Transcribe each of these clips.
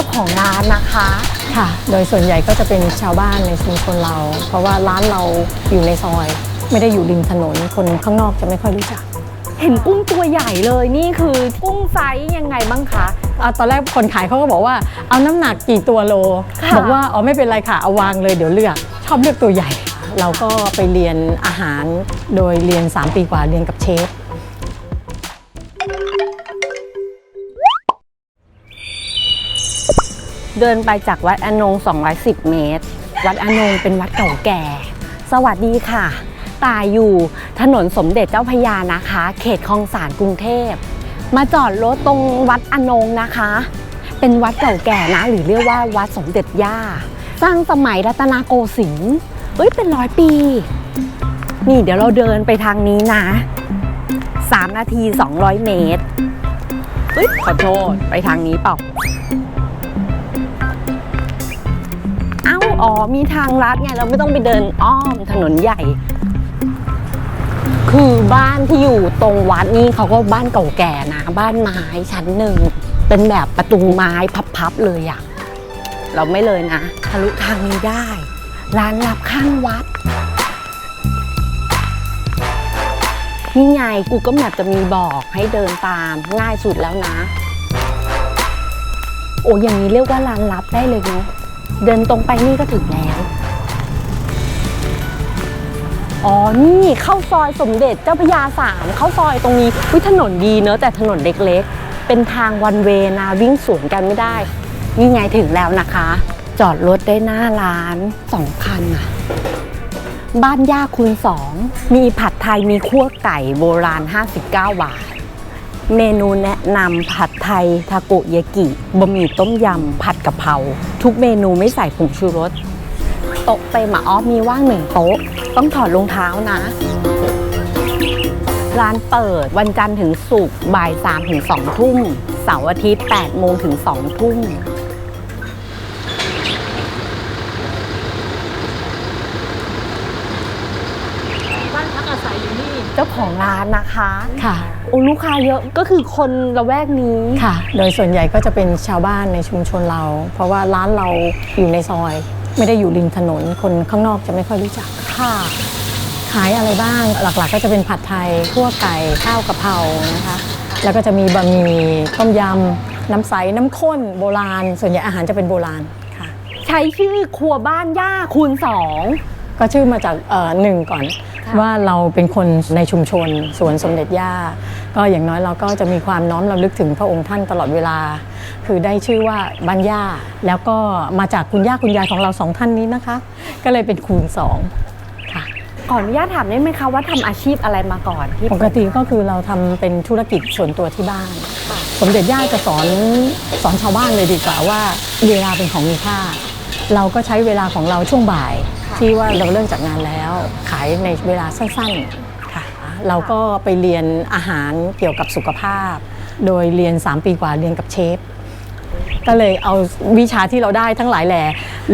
จ้าของร้านนะคะค่ะ โดยส่วนใหญ่ก็จะเป็นชาวบ้านในชุมชนเรา เพราะว่าร้านเราอยู่ในซอย ไม่ได้อยู่ริมถนนคนข้างนอกจะไม่ค่อยรู้จักเห็นกุ้งตัวใหญ่เลยนี่คือกุ้งไซส์ยังไงบ้างคะอะตอนแรกคนขายเขาก็บอกว่าเอาน้ำหนักกี่ตัวโล ค่ะบอกว่าอ๋อไม่เป็นไรค่ะเอาวางเลยเดี๋ยวเลือก ชอบเลือกตัวใหญ่ เราก็ไปเรียนอาหารโดยเรียน 3 ปีกว่าเรียนกับเชฟ เดินไปจากวัดอนง 210 เมตร วัดอนงเป็นวัดเก่าแก่ สวัสดีค่ะ ตายอยู่ถนนสมเด็จเจ้าพยานะคะ เขตคลองสานกรุงเทพ มาจอดรถตรงวัดอนงนะคะ เป็นวัดเก่าแก่นะ หรือเรียกว่าวัดสมเด็จย่า สร้างสมัยรัตนโกสินทร์เอ้ยเป็นร้อยปี นี่เดี๋ยวเราเดินไปทางนี้นะ 3 นาที 200 เมตรเอ้ยขอโทษไปทางนี้เปล่า อ๋อ มีทางลัดไง เราไม่ต้องไปเดินอ้อมถนนใหญ่ คือบ้านที่อยู่ตรงวัดนี่เขาก็บ้านเก่าแก่นะ บ้านไม้ชั้นหนึ่ง เป็นแบบประตูไม้พับๆเลยอะเราไม่เลยนะ ทะลุทางนี้ได้ ร้านลับข้างวัดนี่ไงกูก็แมปจะมีบอกให้เดินตามง่ายสุดแล้วนะ โอ้อย่างนี้เรียกว่าร้านลับได้เลยเนาะ เดินตรงไปนี่ก็ถึงแล้ว อ๋อ นี่เข้าซอยสมเด็จเจ้าพระยาสามเข้าซอยตรงนี้วิถนนดีเนอะแต่ถนนเล็กๆ เป็นทางวันเวนะวิ่งสวนกันไม่ได้ นี่ไงถึงแล้วนะคะ จอดรถได้หน้าร้านสองคันอะบ้านย่าคุณสอง มีผัดไทยมีคั่วไก่โบราณ 59 บาท เมนูแนะนำผัดไทย ทาโกยากิบะหมี่ต้มยำ ผัดกะเพราทุกเมนูไม่ใส่ผงชูรส โต๊ะเต็มอะออฟมีว่างหนึ่งโต๊ะ ต้องถอดรองเท้านะ ร้านเปิดวันจันทร์ถึงศุกร์บ่าย3ถึง2ทุ่มเสาร์อาทิตย์8โมงถึง2ทุ่มบ้านพักอาศัยอยู่นี่ เจ้าของร้านนะคะค่ะ โอ้ลูกค้าเยอะก็คือคนละแวกนี้ค่ะ โดยส่วนใหญ่ก็จะเป็นชาวบ้านในชุมชนเรา เพราะว่าร้านเราอยู่ในซอย ไม่ได้อยู่ริมถนน คนข้างนอกจะไม่ค่อยรู้จักค่ะ ขายอะไรบ้างหลักๆ ก็จะเป็นผัดไทยคั่วไก่ข้าวกะเพรานะคะ แล้วก็จะมีบะหมี่ต้มยำน้ำใสน้ำข้นโบราณ ส่วนใหญ่อาหารจะเป็นโบราณค่ะ ใช้ชื่อครัวบ้านย่าคูณสอง ก็ชื่อมาจากเอ่อหนึ่งก่อนค่ะว่าเราเป็นคนในชุมชนสวนสมเด็จย่า ก็อย่างน้อยเราก็จะมีความน้อมรำลึกถึงพระองค์ท่านตลอดเวลา คือได้ชื่อว่าบ้านย่า แล้วก็มาจากคุณย่าคุณยายของเราสองท่านนี้นะคะ ก็เลยเป็นคูณสองค่ะขออนุญาตถามได้ไหมคะว่าทำอาชีพอะไรมาก่อนที่ปกติก็คือเราทำเป็นธุรกิจส่วนตัวที่บ้าน สมเด็จย่าจะสอนสอนชาวบ้านเลยดีกว่าว่าเวลาเป็นของมีค่าเราก็ใช้เวลาของเราช่วงบ่าย ที่ว่าเราเลิกจากงานแล้ว ขายในเวลาสั้นๆค่ะเราก็ไปเรียนอาหารเกี่ยวกับสุขภาพ โดยเรียน 3 ปีกว่าเรียนกับเชฟก็เลยเอาวิชาที่เราได้ทั้งหลายแหล่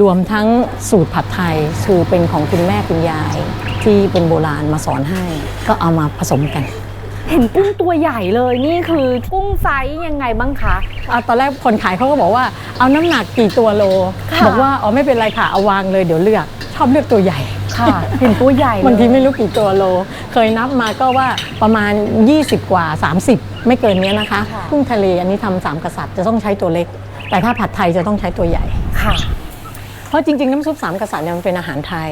รวมทั้งสูตรผัดไทยคือเป็นของคุณแม่คุณยาย ที่เป็นโบราณมาสอนให้ ก็เอามาผสมกัน เห็นกุ้งตัวใหญ่เลยนี่คือกุ้งไซส์ยังไงบ้างคะอะตอนแรกคนขายเขาก็บอกว่าเอาน้ำหนักกี่ตัวโลค่ะบอกว่าอ๋อไม่เป็นไรค่ะเอาวางเลยเดี๋ยวเลือก ชอบเลือกตัวใหญ่ค่ะเห็นตัวใหญ่เลยบางทีไม่รู้กี่ตัวโล เคยนับมาก็ว่าประมาณ 20 กว่า 30 ไม่เกินเนี้ยนะคะค่ะกุ้งทะเลอันนี้ทำสามกษัตริย์จะต้องใช้ตัวเล็ก แต่ถ้าผัดไทยจะต้องใช้ตัวใหญ่ค่ะเพราะจริงๆ น้ำซุปสามกษัตริย์เนี่ยมันเป็นอาหารไทย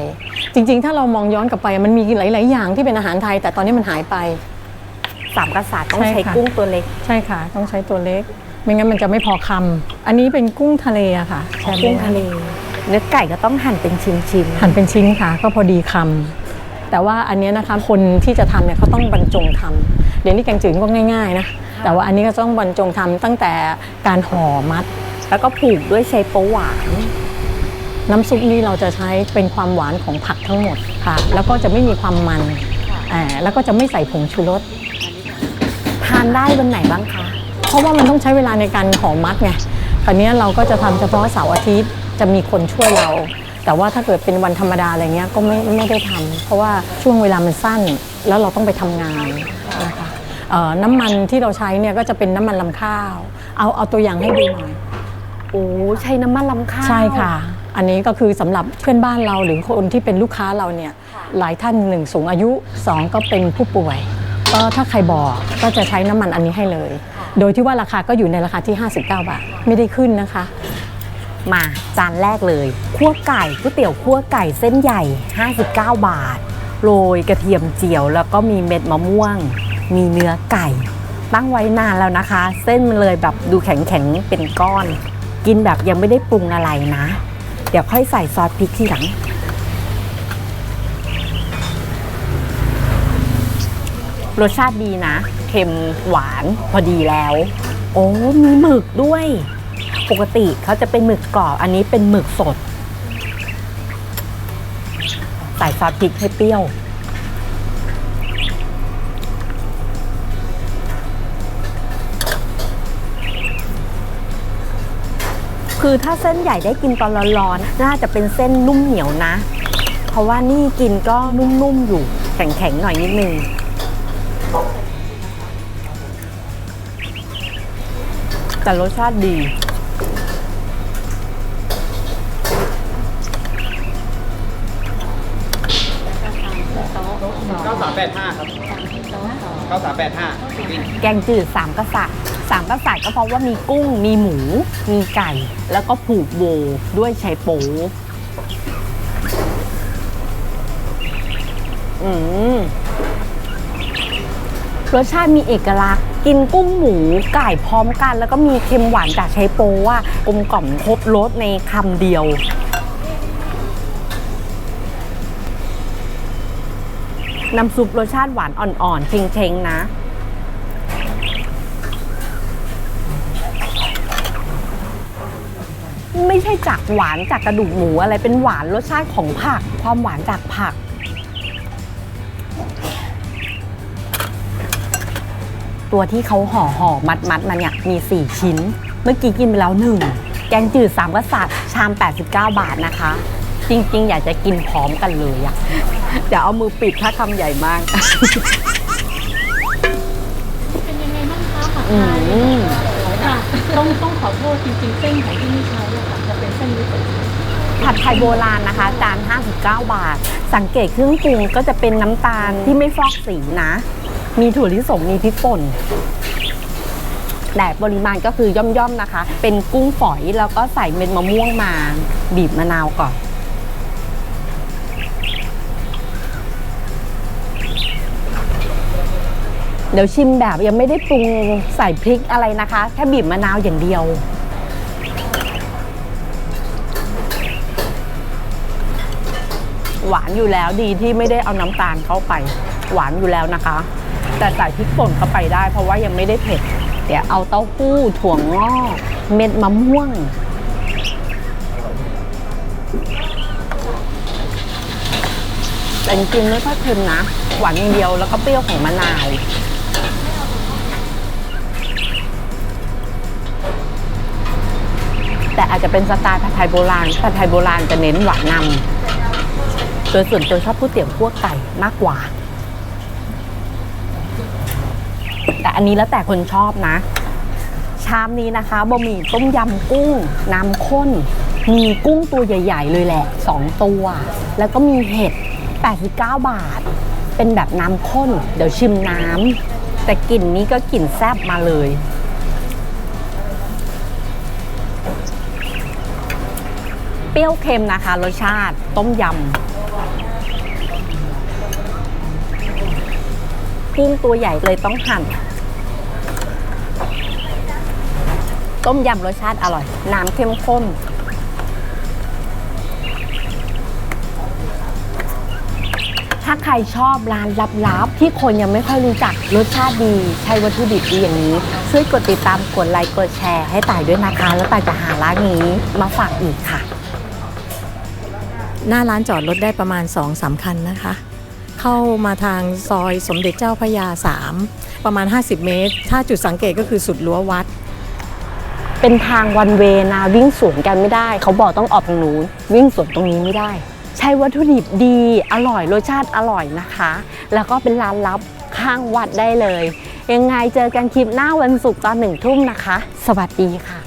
จริง ๆ ถ้าเรามองย้อนกลับไปมันมีหลาย ๆ อย่างที่เป็นอาหารไทย แต่ตอนนี้มันหายไปสามกษัตริย์ต้องใช่ใช้ค่ะกุ้งตัวเล็ก ใช่ค่ะ ต้องใช้ตัวเล็ก ไม่งั้นมันจะไม่พอคำอันนี้เป็นกุ้งทะเลอะค่ะแช่กุ้งแม่ทะเล เนื้อไก่ก็ต้องหั่นเป็นชิ้นหั่นเป็นชิ้นค่ะ ก็พอดีคำแต่ว่าอันเนี้ยนะคะคนที่จะทำเนี่ยเขาต้องบรรจงทำเดี๋ยวนี้แกงจืดก็ง่ายๆนะแต่ว่าอันนี้ก็ต้องบรรจงทำตั้งแต่การห่อมัดๆแล้วก็ผูกด้วยใช้โป๊หวานน้ำซุปนี่เราจะใช้เป็นความหวานของผักทั้งหมดค่ะ แล้วก็จะไม่มีความมันอ่าแล้วก็จะไม่ใส่ผงชูรสทานได้วันไหนบ้างคะเพราะว่ามันต้องใช้เวลาในการห่อมัดไงตอนนี้ยเราก็จะทำเฉพาะเสาร์อาทิตย์ จะมีคนช่วยเรา แต่ว่าถ้าเกิดเป็นวันธรรมดาอะไรเงี้ยก็ไม่ไม่ได้ทำเพราะว่าช่วงเวลามันสั้นแล้วเราต้องไปทำงานนะคะเอ่อน้ำมันที่เราใช้เนี่ยก็จะเป็นน้ำมันลำข้าว เอาเอาตัวอย่างให้ดูหน่อย โอ้ใช้น้ำมันลำข้าวใช่ค่ะ อันนี้ก็คือสำหรับเพื่อนบ้านเราหรือคนที่เป็นลูกค้าเราเนี่ย หลายท่านหนึ่งสูงอายุ 2 ก็เป็นผู้ป่วย ก็ถ้าใครบอกก็จะใช้น้ำมันอันนี้ให้เลย โดยที่ว่าราคาก็อยู่ในราคาที่ 59 บาท ไม่ได้ขึ้นนะคะ มาจานแรกเลยคั่วไก่ก๋วยเตี๋ยวคั่วไก่เส้นใหญ่ 59 บาท โรยกระเทียมเจียว แล้วก็มีเม็ดมะม่วง มีเนื้อไก่ ตั้งไว้นานแล้วนะคะ เส้นมันเลยแบบดูแข็งๆเป็นก้อน กินแบบยังไม่ได้ปรุงอะไรนะ เดี๋ยวค่อยใส่ซอสพริกทีหลังรสชาติดีนะ เค็มหวานพอดีแล้ว โอ้ มีหมึกด้วย ปกติเขาจะเป็นหมึกกรอบ อันนี้เป็นหมึกสด ใส่ซอสพริกให้เปรี้ยว คือถ้าเส้นใหญ่ได้กินตอนร้อนๆ น่าจะเป็นเส้นนุ่มเหนียวนะ เพราะว่านี่กินก็นุ่มๆอยู่ แข็งๆหน่อยนิดนึงแต่รสชาติดี 9385 ครับ9385วิ่งแกงจืดสามกษัตริย์สามกษัตริย์ก็เพราะว่ามีกุ้งมีหมู มีไก่ แล้วก็ผูกโบด้วยไชโป๊อืมรสชาติมีเอกลักษณ์ กินกุ้งหมูไก่พร้อมกัน แล้วก็มีเค็มหวานจากไชโป๊ว่ากลมกล่อมครบรสในคำเดียว น้ำซุปรสชาติหวานอ่อนๆ เชงๆ นะ ไม่ใช่จากหวานจากกระดูกหมูอะไรเป็นหวานรสชาติของผัก ความหวานจากผัก ตัวที่เขาห่อห่อมัดมัดมันเนี่ยมี 4 ชิ้น เมื่อกี้กินไปแล้วหนึ่งแกงจืดสามกษัตริย์ชาม 89 บาทนะคะ จริง ๆ อยากจะกินพร้อมกันเลยอะเดี๋ยวเอามือปิดถ้าคำใหญ่มาก เป็นยังไงบ้างคะผัดอืไทยมค่ะต้องต้องขอโทษจริงๆเส้นของที่นี่ใช้อะค่ะจะเป็นเส้นเล็กผัดไทยโบราณนะคะ จาน 59 บาท สังเกตเครื่องปรุงก็จะเป็นน้ำตาลที่ไม่ฟอกสีนะ มีถั่วลิสงมีพริกป่น แต่ปริมาณก็คือย่อมๆนะคะ เป็นกุ้งฝอยแล้วก็ใส่เม็ดมะม่วงมา บีบมะนาวก่อน ดี๋ยวชิมแบบยังไม่ได้ปรุงใส่พริกอะไรนะคะ แค่บีบมะนาวอย่างเดียว หวานอยู่แล้วดีที่ไม่ได้เอาน้ำตาลเข้าไป หวานอยู่แล้วนะคะ แต่ใส่พริกป่นเข้าไปได้ เพราะว่ายังไม่ได้เผ็ด เดี๋ยวเอาเต้าหู้ถั่วงอกเม็ดมะม่วงแต่จริงๆไม่ค่อยเค็มนะ หวานอย่างเดียวแล้วก็เปรี้ยวของมะนาว แต่อาจจะเป็นสไตล์ผัดไทยโบราณผัดไทยโบราณจะเน้นหวานนำโดยส่วนตัวชอบก๋วยเตี๋ยวคั่วไก่มากกว่า แต่อันนี้แล้วแต่คนชอบนะ ชามนี้นะคะบะหมี่ต้มยำกุ้ง น้ำข้น มีกุ้งตัวใหญ่ ๆ เลยแหละ 2 ตัว แล้วก็มีเห็ด 89 บาท เป็นแบบน้ำข้น เดี๋ยวชิมน้ำแต่กลิ่นนี้ก็กลิ่นแซบมาเลย รี้ยวเค็มนะคะรสชาติต้มยำกุ้งตัวใหญ่เลยต้องหั่น ต้มยำรสชาติอร่อย น้ำเข้มข้นถ้าใครชอบร้านลับๆ ที่คนยังไม่ค่อยรู้จักรสชาติดี ใช้วัตถุดิบดีอย่างนี้ ช่วยกดติดตามกดไลค์กดแชร์ให้ต่ายด้วยนะคะ แล้วต่ายจะหาร้านนี้มาฝากอีกค่ะ หน้าร้านจอดรถได้ประมาณ2อสาคันนะคะ เข้ามาทางซอยสมเด็จเจ้าพระยา 3 ประมาณ 50 เมตร ถ้าจุดสังเกตก็คือสุดรั้ววัด เป็นทางวันเวนะวิ่งสวนกันไม่ได้ เขาบอกต้องออกตรงนู้นวิ่งสวนตรงนี้ไม่ได้ ใช้วัตถุดิบดีอร่อยรสชาติอร่อยนะคะ แล้วก็เป็นร้านลับข้างวัดได้เลย ยังไงเจอกันคลิปหน้าวันศุกร์ตอนหนึ่งทุ่มนะคะ สวัสดีค่ะ